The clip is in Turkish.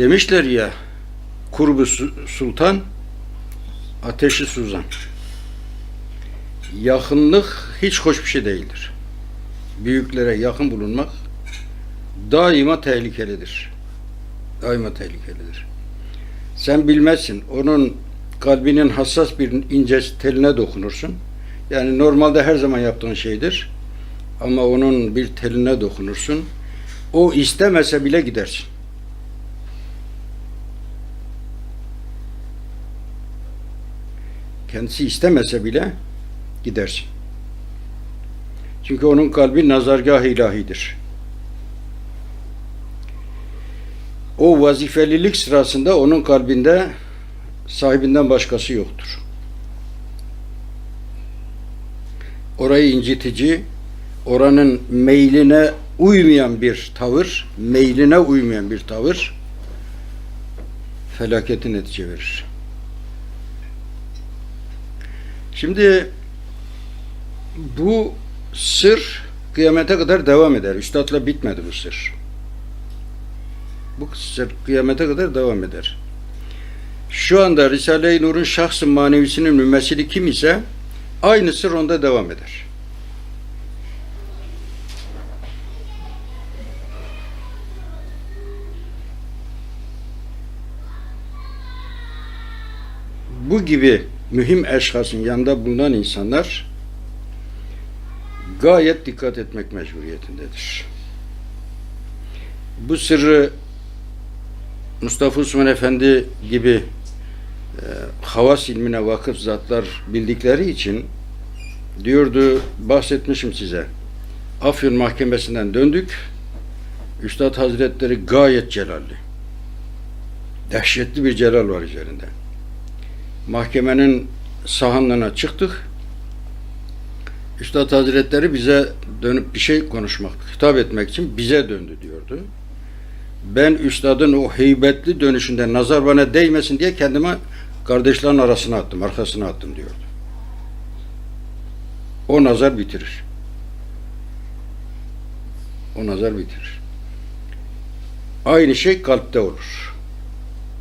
Demişler ya kurbu su- sultan ateşi suzan. Yakınlık hiç hoş bir şey değildir. Büyüklere yakın bulunmak daima tehlikelidir. Daima tehlikelidir. Sen bilmezsin. Onun kalbinin hassas bir ince teline dokunursun. Yani normalde her zaman yaptığın şeydir. Ama onun bir teline dokunursun. O istemese bile gidersin. Kendisi istemese bile gidersin. Çünkü onun kalbi nazargah ilahidir. O vazifelilik sırasında onun kalbinde sahibinden başkası yoktur. Orayı incitici, oranın meyline uymayan bir tavır, meyline uymayan bir tavır felaketin netice verir. Şimdi bu sır kıyamete kadar devam eder. Üstadla bitmedi bu sır. Bu sır kıyamete kadar devam eder. Şu anda Risale-i Nur'un şahs-ı manevisinin mümessili kim ise aynı sır onda devam eder. Bu gibi mühim eşhasın yanında bulunan insanlar gayet dikkat etmek mecburiyetindedir. Bu sırrı Mustafa Osman Efendi gibi e, havas ilmine vakıf zatlar bildikleri için diyordu, bahsetmişim size. Afyon Mahkemesi'nden döndük. Üstad Hazretleri gayet celalli. Dehşetli bir celal var üzerinde. Mahkemenin sahanlığına çıktık. Üstad Hazretleri bize dönüp bir şey konuşmak, hitap etmek için bize döndü diyordu. Ben üstadın o heybetli dönüşünde nazar bana değmesin diye kendime kardeşlerin arasına attım, arkasına attım diyordu. O nazar bitirir. O nazar bitirir. Aynı şey kalpte olur.